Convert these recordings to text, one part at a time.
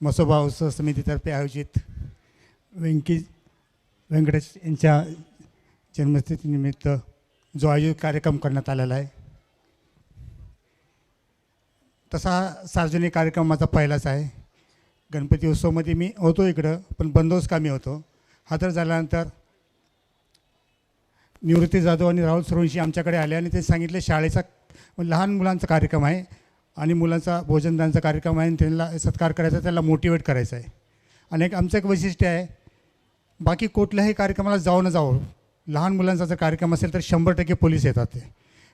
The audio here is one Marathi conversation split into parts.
मसोबा उत्सव समितीतर्फे आयोजित व्यंकी व्यंकटेश यांच्या जन्मस्थितीनिमित्त जो आयोजित कार्यक्रम करण्यात आलेला आहे. तसा सार्वजनिक कार्यक्रम माझा पहिलाच आहे. गणपती उत्सवमध्ये मी होतो इकडं पण बंदोबस्त कामी होतो. हजर झाल्यानंतर निवृत्ती जाधव आणि राहुल सुरवंशी आमच्याकडे आले आणि ते सांगितले शाळेचा लहान मुलांचा कार्यक्रम आहे. आणि मुलांचा भोजनदानचा कार्यक्रम आहे आणि त्यांना सत्कार करायचा त्याला मोटिवेट करायचं आहे. आणि एक आमचं एक वैशिष्ट्य आहे बाकी कुठल्याही कार्यक्रमाला जाऊ न जावं लहान मुलांचा जर कार्यक्रम असेल तर शंभर टक्के पोलीस येतात ते.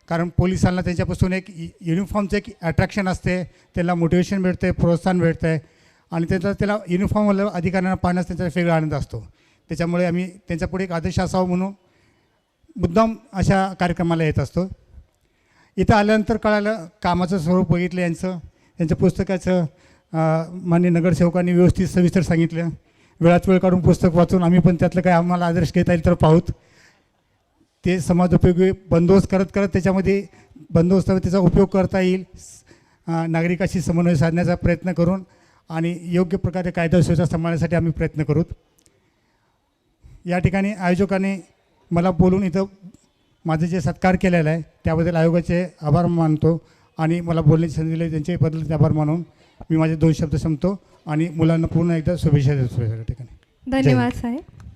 कारण पोलिसांना त्यांच्यापासून एक युनिफॉर्मचं एक अट्रॅक्शन असते त्याला मोटिवेशन मिळते प्रोत्साहन मिळतं आहे आणि त्याचा त्याला युनिफॉर्मवाल्या अधिकाऱ्यांना पाहण्यास त्यांचा वेगळा आनंद असतो. त्याच्यामुळे आम्ही त्यांच्यापुढे एक आदेश असावा म्हणून मुद्दाम अशा कार्यक्रमाला येत असतो. इथं आल्यानंतर कळालं कामाचं स्वरूप बघितलं यांचं. यांच्या पुस्तकाचं अं, मान्य नगरसेवकांनी व्यवस्थित सविस्तर सांगितलं. वेळात वेळ काढून पुस्तक वाचून आम्ही पण त्यातलं काय आम्हाला आदर्श घेता येईल तर पाहूत. ते समाजोपयोगी बंदोबस्त करत करत त्याच्यामध्ये बंदोबस्त त्याचा उपयोग करता येईल. नागरिकाशी समन्वय साधण्याचा प्रयत्न करून आणि योग्य प्रकारे कायदा सुव्यवस्था सांभाळण्यासाठी आम्ही प्रयत्न करूत. या ठिकाणी आयोजकाने मला बोलून इथं माझं जे सत्कार केलेला आहे त्याबद्दल आयोगाचे आभार मानतो आणि मला बोलण्याची संधी दिली त्यांचे बद्दल आभार मानून मी माझे दोन शब्द संपतो आणि मुलांना पूर्ण एकदा शुभेच्छा देतो ठिकाणी. धन्यवाद साहेब.